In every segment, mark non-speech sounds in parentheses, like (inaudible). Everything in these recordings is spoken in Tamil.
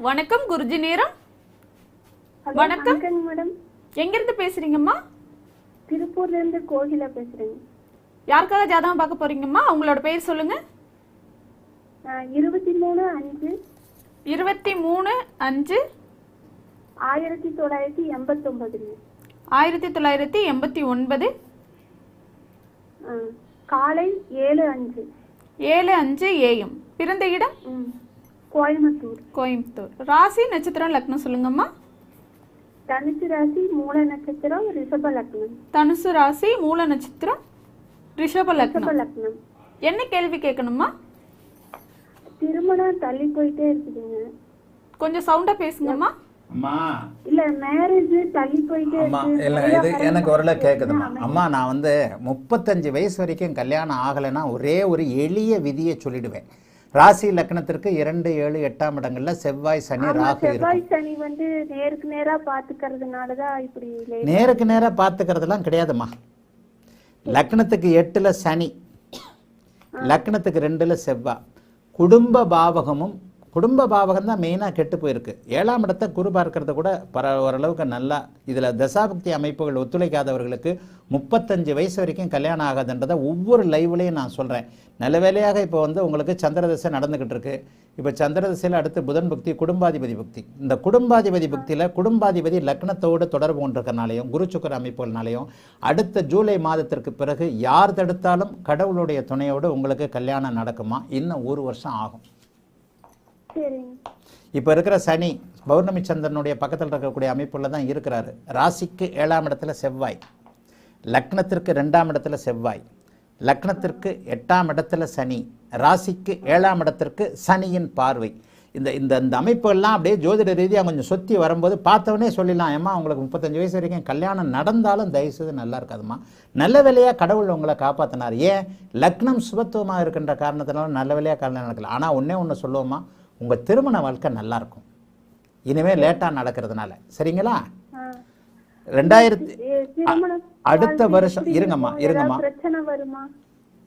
வணக்கம் குருஜி நேரம். வணக்கம். மேடம். எங்கிருந்து பேசுறீங்கம்மா? திருப்பூர்ல இருந்து கோகிலா பேசுறேங்க யாருக்காக ஜாதகம் பார்க்க போறீங்கம்மா? உங்களோட பேர் சொல்லுங்க. இருபத்தி மூணு அஞ்சு. இருபத்தி மூணு அஞ்சு. ஆயிரத்தி தொள்ளாயிரத்தி எண்பத்தொன்பதுங்க. ஆயிரத்தி தொள்ளாயிரத்தி எண்பத்தி ஒன்பது. காலை ஏழு அஞ்சு. ஏழு அஞ்சு ஏஎம் பிறந்த இடம்? கோயம்புத்தூர். கோயம்புத்தூர். ராசி நட்சத்திரம் லக்னம் சொல்லுங்கம்மா. தனுசு ராசி மூல நட்சத்திரம் ரிஷப லக்னம். தனுசு ராசி மூல நட்சத்திரம் ரிஷப லக்னம். என்ன கேள்வி கேட்கணுமா திருமணம் தள்ளி போயிட்டே இருக்குதுங்க. கொஞ்சம் சவுண்டா பேசுங்கம்மா. அம்மா. இல்ல மேரேஜ் தள்ளி போயிட்டே அம்மா இருக்கு. இது எனக்கு. அம்மா நான் வந்து முப்பத்தஞ்சு வயசு வரைக்கும் கல்யாணம் ஆகலைன்னா ஒரே ஒரு எளிய விதியை சொல்லிடுவேன். ராசி லக்னத்திற்கு இரண்டு ஏழு எட்டாம் இடங்கள்ல செவ்வாய் சனி ராகு செவ்வாய் சனி வந்து நேருக்கு நேரா பாத்துக்கிறதுனாலதான் இப்படி நேருக்கு நேராக பார்த்துக்கிறதுலாம் கிடையாதும்மா. லக்னத்துக்கு எட்டுல சனி லக்னத்துக்கு ரெண்டுல செவ்வாய் குடும்ப பாவகமும் குடும்ப பாவகம் தான் மெயினாக கெட்டு போயிருக்கு. ஏழாம் இடத்தை குரு பார்க்கறது கூட பர ஓரளவுக்கு நல்லா இதில் தசாபக்தி அமைப்புகள் ஒத்துழைக்காதவர்களுக்கு முப்பத்தஞ்சு வயசு வரைக்கும் கல்யாணம் ஆகாதுன்றதை ஒவ்வொரு லைவ்லையும் நான் சொல்கிறேன் நல்ல வேலையாக இப்போ வந்து உங்களுக்கு சந்திரதசை நடந்துக்கிட்டு இருக்கு. இப்போ சந்திரதசையில் அடுத்து புதன் புக்தி குடும்பாதிபதி புக்தி. இந்த குடும்பாதிபதி புக்தியில் குடும்பாதிபதி லக்னத்தோடு தொடர்பு கொண்டிருக்கனாலையும் குரு சுக்கர அமைப்புகள்னாலையும் அடுத்த ஜூலை மாதத்திற்கு பிறகு யார் தடுத்தாலும் கடவுளுடைய துணையோடு உங்களுக்கு கல்யாணம் நடக்குமா? இன்னும் ஒரு வருஷம் ஆகும். இப்போ இருக்கிற சனி பௌர்ணமி சந்திரனுடைய பக்கத்தில் இருக்கக்கூடிய அமைப்புல தான் இருக்கிறாரு. ராசிக்கு ஏழாம் இடத்துல செவ்வாய். லக்னத்திற்கு ரெண்டாம் இடத்துல செவ்வாய். லக்னத்திற்கு எட்டாம் இடத்துல சனி. ராசிக்கு ஏழாம் இடத்திற்கு சனியின் பார்வை. இந்த இந்த இந்த அமைப்புகள்லாம் அப்படியே ஜோதிட ரீதியாக கொஞ்சம் சொத்தி வரும்போது பார்த்தவொடனே சொல்லிடலாம் ஏம்மா உங்களுக்கு முப்பத்தஞ்சு வயசு வரைக்கும் கல்யாணம் நடந்தாலும் தயவுசெய்து நல்லா இருக்காதும்மா. நல்ல வேலையாக கடவுள் உங்களை காப்பாற்றினார் ஏன்? லக்னம் சுபத்துவமாக இருக்கின்ற காரணத்தினால நல்ல வேலையாக கல்யாணம் நடக்கல. ஆனால் ஒன்றே ஒன்று சொல்லுவோமா உங்கள் திருமண வாழ்க்கை நல்லா இருக்கும் இனிமேல் லேட்டாக நடக்கிறதுனால. சரிங்களா. ரெண்டாயிரத்தி அடுத்த வருஷம் இருங்கம்மா? இருங்கம்மா.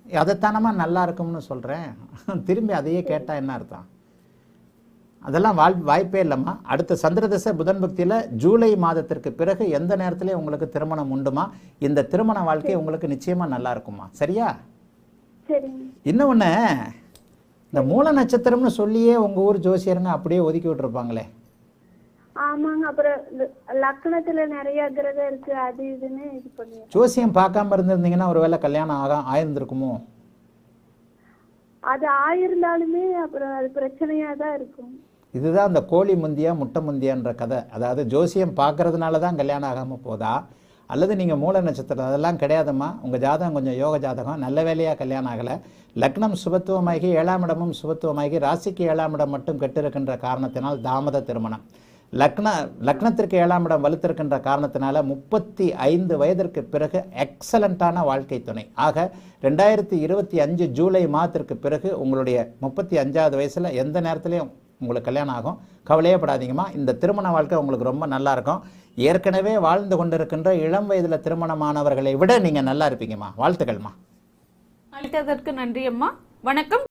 அதைத்தானம்மா நல்லா இருக்கும்னு சொல்கிறேன் (laughs) திரும்பி அதையே கேட்டால் என்ன அர்த்தம்? அதெல்லாம் வாழ் வாய்ப்பே இல்லைம்மா. அடுத்த சந்திரதசை புதன் பக்தியில் ஜூலை மாதத்திற்கு பிறகு எந்த நேரத்திலையும் உங்களுக்கு திருமணம் உண்டுமா? இந்த திருமண வாழ்க்கை உங்களுக்கு நிச்சயமாக நல்லா இருக்குமா சரியா இன்னொன்று இந்த மூல நட்சத்திரம்னு சொல்லியே உங்கள் ஊர் ஜோசியருங்க அப்படியே ஒதுக்கி விட்டுருப்பாங்களே. ஆமாங்க அப்புறம் லக்னத்துல நிறைய கிரகம் இருக்கு அது இதுன்னு இது ஜோசியம் பார்க்காம இருந்திருந்தீங்கன்னா ஒருவேளை கல்யாணம் ஆக ஆயிருந்திருக்குமோ? அது ஆயிருந்தாலுமே அப்புறம் அது பிரச்சனையா தான் இருக்கும். இதுதான் அந்த கோழி முந்தியா முட்டை முந்தியான்ற கதை. அதாவது ஜோசியம் பார்க்கறதுனால தான் கல்யாணம் ஆகாமல் போதா? அல்லது நீங்கள் மூல நட்சத்திரம் அதெல்லாம் கிடையாதும்மா. உங்கள் ஜாதகம் கொஞ்சம் யோக ஜாதகம். நல்ல வேலையாக கல்யாணம் ஆகலை. லக்னம் சுபத்துவமாகி ஏழாம் இடமும் சுபத்துவமாகி ராசிக்கு ஏழாம் இடம் மட்டும் கெட்டிருக்கின்ற காரணத்தினால் தாமத திருமணம். லக்ன லக்னத்திற்கு ஏழாம் இடம் வலுத்திருக்கின்ற காரணத்தினால முப்பத்தி ஐந்து வயதிற்கு பிறகு எக்ஸலண்ட்டான வாழ்க்கை துணை. ஆக ரெண்டாயிரத்தி இருபத்தி அஞ்சு ஜூலை மாதத்திற்கு பிறகு உங்களுடைய முப்பத்தி அஞ்சாவது வயசில் எந்த நேரத்துலையும் உங்களுக்கு கல்யாணம் ஆகும். கவலையே படாதீங்கம்மா. இந்த திருமண வாழ்க்கை உங்களுக்கு ரொம்ப நல்லா இருக்கும் ஏற்கனவே வாழ்ந்து கொண்டிருக்கின்ற இளம் வயதில் திருமணமானவர்களை விட நீங்கள் நல்லா இருப்பீங்கம்மா. வாழ்த்துக்கள்மா. அளித்ததற்கு நன்றி அம்மா வணக்கம்.